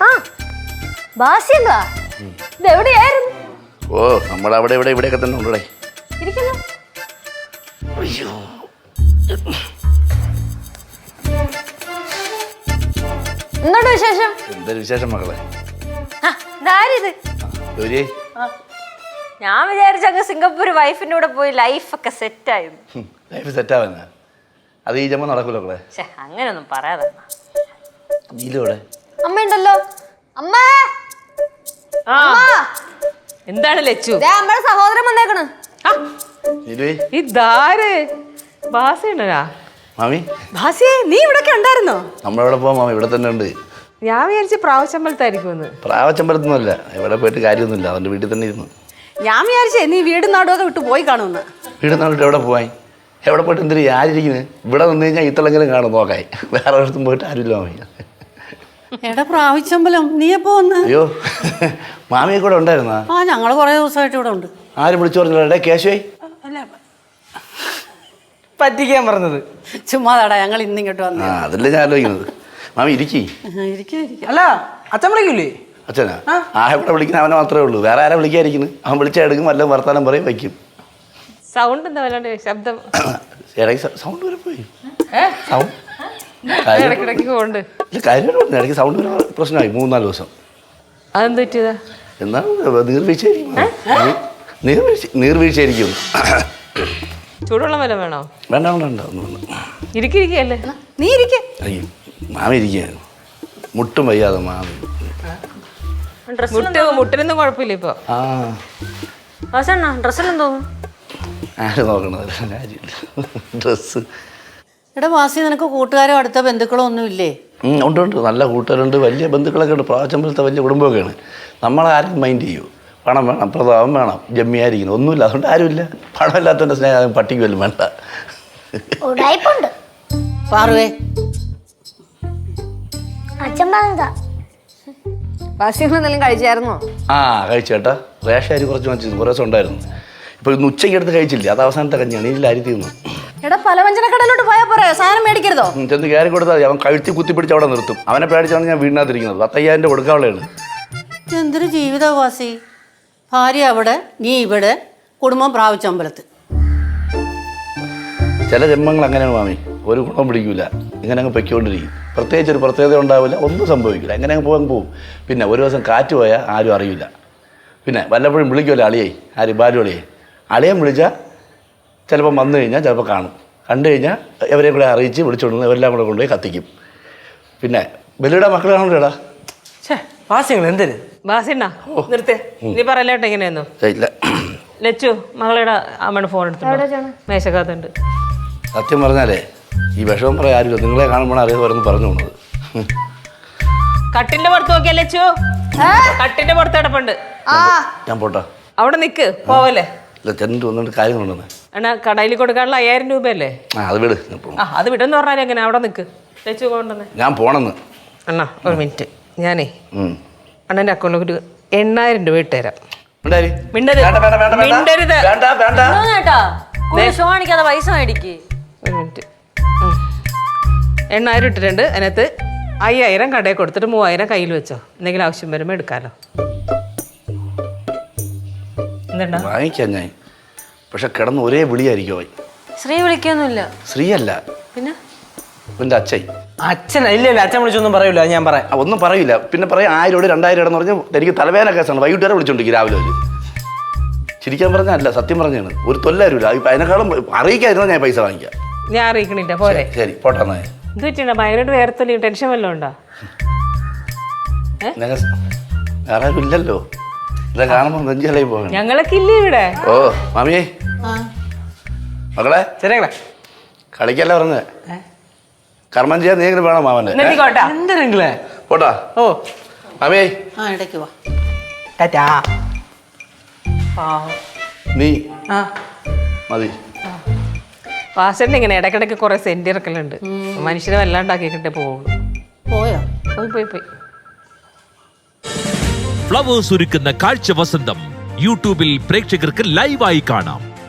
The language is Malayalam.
ആ ബാസ്യങ്ക ഓ അവിടെ ഇവിടെ ഇവിടെയൊക്കെ തന്നെ ഉണ്ടേ ഇരിക്കുന്നു. അയ്യോ. എന്തുണ്ട് വിശേഷം? എന്തൊരു വിശേഷം മകളെ ഇതാരിത്? ഞാൻ വിചാരിച്ച അങ്ങ് സിംഗപ്പൂർ വൈഫിന്റെ കൂടെ പോയി ലൈഫൊക്കെ സെറ്റ് ആയിരുന്നു ലൈഫ് സെറ്റാവാനാ അത് ഈ ജമ്മ നടക്കൂലോ ഛെ അങ്ങനെയൊന്നും പറയാതെ. ഇതിലൂടെ അമ്മയുണ്ടല്ലോ. അമ്മ! ആ. എന്താണ് ലച്ചു? ദേ അമ്മയുടെ സഹോദരൻ വന്നേക്കണ്. ആ, നീലുവേ ഇതാര് ബാസയുണ്ടനാ മാമി. ബാസിയെ നീ ഇവിടൊക്കെ ഉണ്ടായിരുന്നോ? നമ്മളെവിടെ പോവാം മാമി? ഇവിടെ തന്നെ ഉണ്ട്. ഞാൻ വിചാരിച്ച് പ്രാവശ്യമ്പലത്തായിരിക്കുമെന്ന് പ്രാവച്ചമ്പലത്തൊന്നുമല്ല ഇവിടെ പോയിട്ട് കാര്യമൊന്നുമില്ല. അവന്റെ വീട്ടിൽ തന്നെ ഇരുന്നു. ഞാൻ വിചാരിച്ചേ നീ വീടും നാടും ഒക്കെ വിട്ടു പോയി കാണുമെന്ന്. വീട് നാളിട്ട് എവിടെ പോവാൻ? എവിടെ പോയിട്ട് എന്തിനു ആരിയിരിക്കുന്നത് ഇവിടെ നിന്ന് കഴിഞ്ഞാൽ ഇത്തളെങ്കിലും കാണും നോക്കായി. വേറെ ഒരിടത്തും പോയിട്ട് ആരുമില്ല മാമി. എടാ പ്രാവശ്യമ്പലം. നീ എപ്പോ വന്ന്? അയ്യോ മാമിയെ കൂടെ ഉണ്ടായിരുന്നാ? ആ ഞങ്ങൾ കുറേ ദിവസമായിട്ട് ഇവിടെ ഉണ്ട്. ആരും വിളിച്ചു പറഞ്ഞില്ല? കേശുവേ. പറ്റിക്കാൻ പറഞ്ഞത്. ചുമ്മാതാടാ ഞങ്ങൾ ഇന്ന് ഇങ്ങോട്ട് വന്നു. അതല്ലേ ഞാൻ ആലോചിക്കുന്നത്. മാമി ഇരിക്കി. ഇരിക്കും അല്ല അച്ഛൻ വിളിക്കൂലേ അച്ഛനാ? ആ. ഇവിടെ വിളിക്കുന്ന അവനെ മാത്രമേ ഉള്ളൂ. വേറെ ആരാ വിളിക്കാതിരിക്കുന്നു? അവൻ വിളിച്ചാൽ എടുക്കും വല്ല വർത്താനം പറയും വയ്ക്കും. സൗണ്ട് എന്താ വല്ലാണ്ട് ശബ്ദം? ഇടയ്ക്ക് സൗണ്ട് വരെ പോയി. സൗണ്ട് ഇടയ്ക്കിടയ്ക്ക് കൊണ്ട് ഇല്ല കാര്യമായിട്ട് ഇടയ്ക്ക് സൗണ്ട് പ്രശ്നമായി മൂന്നാൽ ദിവസം. അതെന്ത് പറ്റിയതാ? എന്നാ നീർവീഴ്ചയായിരിക്കും. നീ- നീർവീഴ്ച നീർവീഴ്ചയായിരിക്കും. ചൂടുവെള്ളം വല്ല വേണോ? വേണ്ട വേണ്ട വേണ്ട ഒന്നും വേണ്ട. ഇരിക്കിരിക്കല്ലേ നീ ഇരിക്കേ. അയ്യോ മാമി ഇരിക്കുകയാണ് മുട്ടും വയ്യാതെ മാമി മുട്ട് മുട്ടിനൊന്നും കുഴപ്പമില്ല ഇപ്പൊ. ആ. വാസണ്ണ ഡ്രസ്സെല്ലാം തോന്നും ആര് നോക്കണത് കാര്യമില്ല. ഡ്രസ്സ്. എടാ വാസി നിനക്ക് കൂട്ടുകാരോ അടുത്ത ബന്ധുക്കളോ ഒന്നും ഇല്ലേ? ഉണ്ട് ഉണ്ട്. നല്ല കൂട്ടുകാരുണ്ട്. വലിയ ബന്ധുക്കളൊക്കെ ഉണ്ട്. പ്രാച്ചമ്പലത്തെ വലിയ കുടുംബമൊക്കെയാണ്. നമ്മളാരും മൈൻഡ് ചെയ്യൂ. പണം വേണം പ്രതാപം വേണം ജമ്മിയായിരിക്കുന്നു. ഒന്നുമില്ല. അതുകൊണ്ട് ആരുമില്ല. പണമില്ലാത്തതിന്റെ സ്നേഹം പട്ടിക്ക് വല്ലതും വേണ്ട. ഉടായിപ്പുണ്ട്. പാറുവേ. അച്ഛൻ പറഞ്ഞതാ. വാസ്യങ്ങൾ എന്തെങ്കിലും കഴിച്ചായിരുന്നോ? ആ കഴിച്ചേട്ടാ റേഷൻ അരി കുറച്ച് വാങ്ങിച്ചിരുന്നു. കുറേ ദിവസം ഉണ്ടായിരുന്നു. ഇപ്പോൾ ഇന്ന് ഉച്ചയ്ക്ക് എടുത്ത് കഴിച്ചില്ല. അത് അവസാനത്തെ കഞ്ഞിയാണ്. ഇതിൽ അരി തീർന്നു എടാ പലവ്യഞ്ജന കടയിലോട്ട് പോയാ പോരെ? സാധനം മേടിക്കരുതോ? ചെന്ന് കയറി കൊടുത്താൽ മതി. അവൻ കഴുത്തി കുത്തിപ്പിടിച്ച് അവിടെ നിർത്തും. അവനെ പേടിച്ചാണ് ഞാൻ വീടിനകത്തിരിക്കുന്നത്. പത്തയ്യായിരം രൂപ കൊടുക്കാനുള്ളതാണ്. എന്തൊരു ജീവിതവാസി ഭാര്യ അവിടെ നീ ഇവിടെ കുടുംബം പ്രാവശ്യമ്പലത്ത് ചില ജന്മങ്ങൾ അങ്ങനെയാണ് മാമി. ഒരു ഗുണം പിടിക്കൂല. ഇങ്ങനെ അങ്ങ് പൊയ്ക്കൊണ്ടിരിക്കും. പ്രത്യേകിച്ച് ഒരു പ്രത്യേകത ഉണ്ടാവില്ല ഒന്നും സംഭവിക്കില്ല എങ്ങനെ അങ്ങ് പോകാൻ പോകും പിന്നെ ഒരു ദിവസം കാറ്റ് പോയാൽ ആരും അറിയില്ല. പിന്നെ വല്ലപ്പോഴും വിളിക്കുമല്ലോ അളിയേ? ആര്? ബാലു അളിയേ? അളിയൻ വിളിച്ചാൽ ചിലപ്പം വന്നു കഴിഞ്ഞാൽ ചിലപ്പോൾ കാണും. കണ്ടു കഴിഞ്ഞാൽ ഇവരെ കൂടെ അറിയിച്ച് വിളിച്ചുകൊണ്ട് ഇവരെല്ലാം കൂടെ കൊണ്ടുപോയി കത്തിക്കും. പിന്നെ ബലിയുടെ എന്തര് നിർത്തേ. നീ പറയല്ലേട്ടോ ഇങ്ങനെയൊന്നും? ഇല്ല. ലച്ചു മകളുടെ അമ്മയുടെ ഫോൺ എടുത്തു മേശക്കകത്തുണ്ട്. സത്യം പറഞ്ഞാലേ ഈ വിഷമം പറയാൻ ആരുമില്ല. നിങ്ങളെ കാണുമ്പോൾ അറിയാതെ പറഞ്ഞു പോകുന്നത്. കട്ടിന്റെ പുറത്ത് നോക്കിയാ ലച്ചു? കട്ടിന്റെ പുറത്ത് കിടപ്പുണ്ട്. ഞാൻ പോട്ടെ. അവിടെ നിക്ക് പോവല്ലേ? ഇല്ല ചെന്നിട്ട് വന്നിട്ട് കാര്യം കൊണ്ടുവന്നേ അണ്ണാ കടയിൽ കൊടുക്കാനുള്ള അയ്യായിരം രൂപയല്ലേ? ആ അത് വിട്. ആ അത് വിടെന്ന് പറഞ്ഞാൽ എങ്ങനെ? അവിടെ നിൽക്ക് തേച്ച് കൊണ്ടുവന്നേ. ഞാൻ പോണെന്ന്. അണ്ണാ ഒരു മിനിറ്റ്. ഞാനേ അണ്ണന്റെ അണ്ണന്റെ അക്കൗണ്ടിൽ ഒരു എണ്ണായിരം രൂപ ഇട്ടുതരാം മിണ്ടാരി. മിണ്ടരുത്. വേണ്ട, വേണ്ട, വേണ്ട, വേണ്ട. മിണ്ടരുത്. വേണ്ട, വേണ്ട. കേട്ടാ. ഷോ കാണിക്കാതെ പൈസ മേടിക്ക്. ഒരു മിനിറ്റ്. ഉം. എണ്ണായിരം ഇട്ടിട്ടുണ്ട്. അതിനകത്ത് അയ്യായിരം കടയിൽ കൊടുത്തിട്ട് മൂവായിരം കയ്യിൽ വെച്ചോ. എന്തെങ്കിലും ആവശ്യം വരുമ്പോൾ എടുക്കാലോ. എന്താ വാങ്ങിക്കാം ഞാൻ. പക്ഷെ കിടന്ന് ഒരേ വിളിയായിരിക്കും അവൻ. ശ്രീ വിളിക്കൊന്നുമില്ല. അല്ല. പിന്നെ? എന്റെ അച്ഛൻ. അച്ഛൻ ഇല്ല ഇല്ല അച്ഛൻ വിളിച്ചൊന്നും പറയൂല അത് ഞാൻ പറയാം. ആ, ഒന്നും പറയില്ല പിന്നെ പറയാം ആയിരം രൂപ രണ്ടായിരം എന്ന് പറഞ്ഞാൽ എനിക്ക് തലവേദന കേസാണ്. വൈകിട്ട് വരെ വിളിച്ചോണ്ടിരിക്കും രാവിലെ ഒരു ചിരിക്കാൻ പറഞ്ഞല്ല സത്യം പറഞ്ഞാണ് ഒരു തൊല്ലായിരുല്ല അതിനേക്കാളും അറിയിക്കാതിരുന്നാൽ ഞാൻ പൈസ വാങ്ങിക്കാം ഞാൻ അറിയിക്കണില്ല പോരെ. ശരി പോട്ടെ എന്നാ. എന്ത് പറ്റിണ്ട ഭയങ്കരമായിട്ട് വേർത്തല്ലേ ടെൻഷൻ വല്ലതും ഉണ്ടോ? ഞങ്ങൾ വേറെ ആരും ഇല്ലല്ലോ. ഇല്ല കാണുമ്പോൾ നെഞ്ചലായി പോകണം. ഞങ്ങളൊക്കെ ഇല്ലേ ഇവിടെ? ഓ മാമിയേ. മകളെ ശരിയാ കളിക്കല്ല പറഞ്ഞത്? കർമ്മം ചെയ്യാൻ നീ എങ്ങനെ വേണം മാമന്? എന്തിനെങ്കിലേ? പോട്ടാ. ഓ. മാമിയേ ആ ഇടയ്ക്ക് വാ. ടാറ്റാ. നീ. ആ. മതി. വാസന്റെ ഇങ്ങനെ ഇടയ്ക്കിടയ്ക്ക് കുറെ സെന്റ് ഇറക്കലുണ്ട്. മനുഷ്യരെ വല്ലാണ്ടാക്കിയിട്ടേ പോകുള്ളൂ പോയോ? പോയി പോയി പോയി. ഫ്ലവേഴ്സ് ഒരുക്കുന്ന കാഴ്ച വസന്തം യൂട്യൂബിൽ പ്രേക്ഷകർക്ക് ലൈവായി കാണാം.